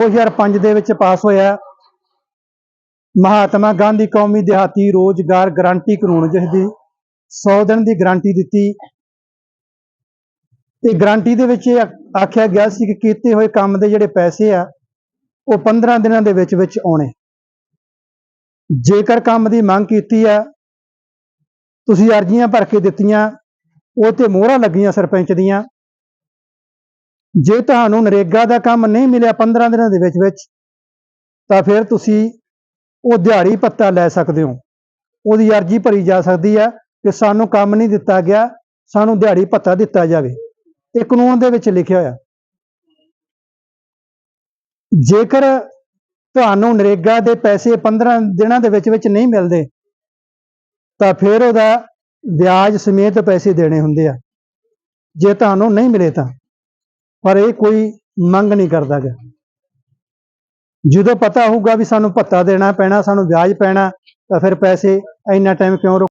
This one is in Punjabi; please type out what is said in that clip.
2005 ਦੇ ਵਿੱਚ ਪਾਸ ਹੋਇਆ ਮਹਾਤਮਾ ਗਾਂਧੀ ਕੌਮੀ ਦਿਹਾਤੀ ਰੋਜ਼ਗਾਰ ਗਾਰੰਟੀ ਕਾਨੂੰਨ ਜਿਸ ਦੀ 100 ਦਿਨ ਦੀ ਗਾਰੰਟੀ ਦਿੱਤੀ। ਤੇ ਗਾਰੰਟੀ ਦੇ ਵਿੱਚ ਇਹ ਆਖਿਆ ਗਿਆ ਸੀ ਕਿ ਕੀਤੇ ਹੋਏ ਕੰਮ ਦੇ ਜਿਹੜੇ ਪੈਸੇ ਆ, ਉਹ 15 ਦਿਨਾਂ ਦੇ ਵਿੱਚ ਵਿੱਚ ਆਉਣੇ। ਜੇਕਰ ਕੰਮ ਦੀ ਮੰਗ ਕੀਤੀ ਆ, ਤੁਸੀਂ ਅਰਜ਼ੀਆਂ ਭਰ ਕੇ ਦਿੱਤੀਆਂ, ਉਹ ਤੇ ਮੋਹਰਾਂ ਲੱਗੀਆਂ ਸਰਪੰਚ ਦੀਆਂ। ਜੇ ਤੁਹਾਨੂੰ ਨਰੇਗਾ ਦਾ ਕੰਮ ਨਹੀਂ ਮਿਲਿਆ 15 ਦਿਨਾਂ ਦੇ ਵਿੱਚ ਵਿੱਚ, ਤਾਂ ਫਿਰ ਤੁਸੀਂ ਉਹ ਦਿਹਾੜੀ ਭੱਤਾ ਲੈ ਸਕਦੇ ਹੋ। ਉਹਦੀ ਅਰਜ਼ੀ ਭਰੀ ਜਾ ਸਕਦੀ ਹੈ ਕਿ ਸਾਨੂੰ ਕੰਮ ਨਹੀਂ ਦਿੱਤਾ ਗਿਆ, ਸਾਨੂੰ ਦਿਹਾੜੀ ਭੱਤਾ ਦਿੱਤਾ ਜਾਵੇ। ਇਹ ਕਾਨੂੰਨ ਦੇ ਵਿੱਚ ਲਿਖਿਆ ਹੋਇਆ। ਜੇਕਰ ਤੁਹਾਨੂੰ ਨਰੇਗਾ ਦੇ ਪੈਸੇ 15 ਦਿਨਾਂ ਦੇ ਵਿੱਚ ਵਿੱਚ ਨਹੀਂ ਮਿਲਦੇ, ਤਾਂ ਫਿਰ ਉਹਦਾ ਵਿਆਜ ਸਮੇਤ ਪੈਸੇ ਦੇਣੇ ਹੁੰਦੇ ਆ। ਜੇ ਤੁਹਾਨੂੰ ਨਹੀਂ ਮਿਲੇ ਤਾਂ। ਪਰ ਇਹ ਕੋਈ ਮੰਗ ਨਹੀਂ ਕਰਦਾ ਗਾ। ਜਦੋਂ ਪਤਾ ਹੋਊਗਾ ਵੀ ਸਾਨੂੰ ਭੱਤਾ ਦੇਣਾ ਪੈਣਾ, ਸਾਨੂੰ ਵਿਆਜ ਪੈਣਾ, ਤਾਂ ਫਿਰ ਪੈਸੇ ਇੰਨਾ ਟਾਈਮ ਕਿਉਂ ਰੁਕ